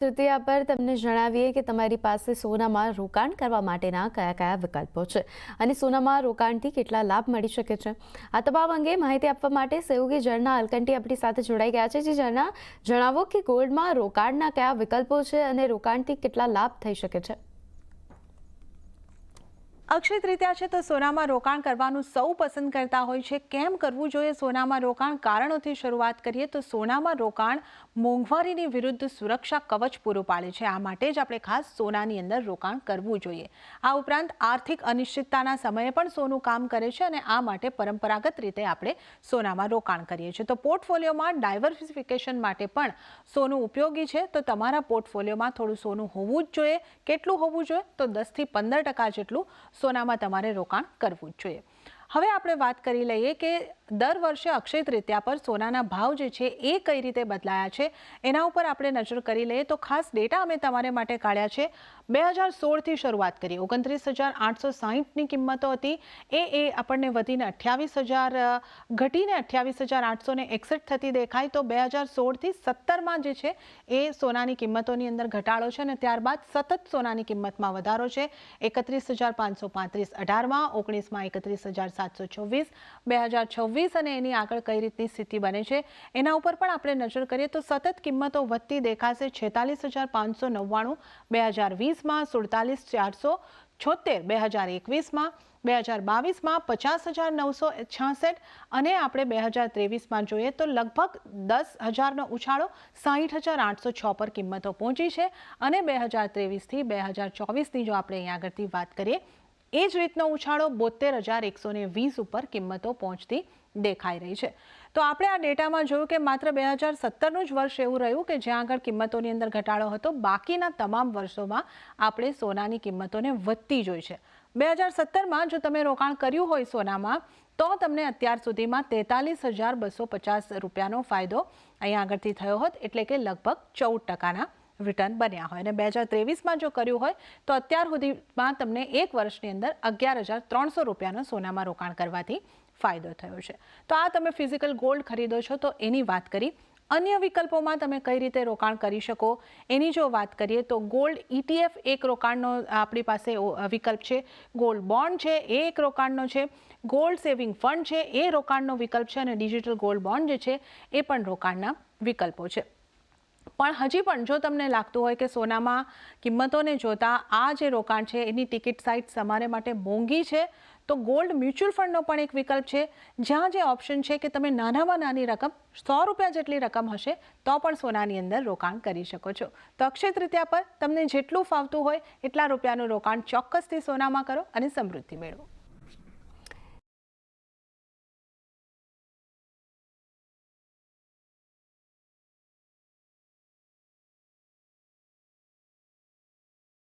તૃતીયા પર તમને જણાવીએ કે તમારી પાસે સોનામાં રોકાણ કરવા માટેના કયા કયા વિકલ્પો છે અને સોનામાં રોકાણથી કેટલા લાભ મળી શકે છે? આ તમામ અંગે માહિતી આપવા માટે સહયોગી ઝરણા અલકંટી આપણી સાથે જોડાઈ ગયા છે. જે ઝરણા, જણાવો કે ગોલ્ડમાં રોકાણના કયા વિકલ્પો છે અને રોકાણથી કેટલા લાભ થઈ શકે છે? અક્ષય તૃતીયા છે તો સોનામાં રોકાણ કરવાનું સૌ પસંદ કરતા હોય છે. કેમ કરવું જોઈએ સોનામાં રોકાણ? કારણોથી શરૂઆત કરીએ તો સોનામાં રોકાણ મોંઘવારીની વિરુદ્ધ સુરક્ષા કવચ પૂરું પાડે છે. આ માટે જ આપણે ખાસ સોનાની અંદર રોકાણ કરવું જોઈએ. આ ઉપરાંત આર્થિક અનિશ્ચિતતાના સમયે પણ સોનું કામ કરે છે અને આ માટે પરંપરાગત રીતે આપણે સોનામાં રોકાણ કરીએ છીએ. તો પોર્ટફોલિયોમાં ડાયવર્સિફિકેશન માટે પણ સોનું ઉપયોગી છે. તો તમારા પોર્ટફોલિયોમાં થોડું સોનું હોવું જ જોઈએ. કેટલું હોવું જોઈએ? તો દસથી પંદર ટકા જેટલું સોનામાં તમારે રોકાણ કરવું જ જોઈએ. હવે આપણે વાત કરી લઈએ કે દર વર્ષે અક્ષય તૃતીયા પર સોનાના ભાવ જે છે એ કઈ રીતે બદલાયા છે? એના ઉપર આપણે નજર કરી લઈએ તો ખાસ ડેટા અમે તમારે માટે કાઢ્યા છે. બે હજાર સોળથી શરૂઆત કરી. ઓગણત્રીસ હજાર આઠસો સાહીઠની કિંમતો હતી. એ એ આપણને વધીને અઠ્યાવીસ હજાર ઘટીને અઠ્યાવીસ હજાર આઠસો એકસઠ થતી દેખાય. તો બે હજાર સોળથી સત્તરમાં જે છે એ સોનાની કિંમતોની અંદર ઘટાડો છે અને ત્યારબાદ સતત સોનાની કિંમતમાં વધારો છે. એકત્રીસ હજાર પાંચસો પાંત્રીસ અઢારમાં, ઓગણીસમાં એકત્રીસ હજાર સાતસો છવ્વીસ બે હજાર છવ્વીસ અને એની આગળ કઈ રીતની સ્થિતિ બને છે, એના ઉપર પણ આપણે નજર કરીએ તો સતત કિંમતો વધતી દેખાશે છેતાલીસ હજાર પાંચસો નવ્વાણું, બે હજાર વીસમાં સુડતાલીસ ચારસો છોતેર બે હજાર એકવીસમાં, બે હજાર બાવીસમાં પચાસ હજાર નવસો છાસઠ અને આપણે બે હજાર ત્રેવીસમાં જોઈએ તો લગભગ દસ હજારનો ઉછાળો સાહીઠ હજાર આઠસો છ પર કિંમતો પહોંચી છે અને બે હજાર ત્રેવીસથી બે હજાર ચોવીસની જો આપણે અહીંયા આગળથી વાત કરીએ એ જ રીતનો ઉછાળો બોતેર હજાર એકસો ને વીસ ઉપર કિંમતો પહોંચતી દેખાઈ રહી છે. તો આપણે આ ડેટામાં જોયું કે માત્ર બે હજાર સત્તરનું જ વર્ષ એવું રહ્યું કે જ્યાં આગળ કિંમતોની અંદર ઘટાડો હતો, બાકીના તમામ વર્ષોમાં આપણે સોનાની કિંમતોને વધતી જોઈ છે. બે હજાર સત્તરમાં જો તમે રોકાણ કર્યું હોય સોનામાં, તો તમને અત્યાર સુધીમાં તેતાલીસ હજાર બસો પચાસ રૂપિયાનો ફાયદો અહીંયા આગળથી થયો હોત, એટલે કે લગભગ ચૌદ ટકાના રિટર્ન બન્યા હોય. અને બે હજાર ત્રેવીસમાં જો કર્યું હોય, તો અત્યાર સુધીમાં તમને એક વર્ષની અંદર અગિયાર હજાર ત્રણસો રૂપિયાનો સોનામાં રોકાણ કરવાથી ફાયદો થયો છે. તો આ તમે ફિઝિકલ ગોલ્ડ ખરીદો છો, તો એની વાત કરી. અન્ય વિકલ્પોમાં તમે કઈ રીતે રોકાણ કરી શકો? એની જો વાત કરીએ, તો ગોલ્ડ ઇટીએફ એક રોકાણનો આપણી પાસે વિકલ્પ છે. ગોલ્ડ બોન્ડ છે, એ એક રોકાણનો છે. ગોલ્ડ સેવિંગ ફંડ છે, એ રોકાણનો વિકલ્પ છે. અને ડિજિટલ ગોલ્ડ બોન્ડ જે છે, એ પણ રોકાણના વિકલ્પો છે. પણ હજી પણ જો તમને લાગતું હોય કે સોનામાં કિંમતોને જોતા આ જે રોકાણ છે, એની ટિકિટ સાઇટ તમારે માટે મોંઘી છે, તો ગોલ્ડ મ્યુચ્યુઅલ ફંડનો પણ એક વિકલ્પ છે. જ્યાં જે ઓપ્શન છે કે તમે નાનામાં નાની રકમ, સો રૂપિયા જેટલી રકમ હશે, તો પણ સોનાની અંદર રોકાણ કરી શકો છો. તો અક્ષય તૃતીયા પર તમને જેટલું ફાવતું હોય, એટલા રૂપિયાનું રોકાણ ચોક્કસથી સોનામાં કરો અને સમૃદ્ધિ મેળવો.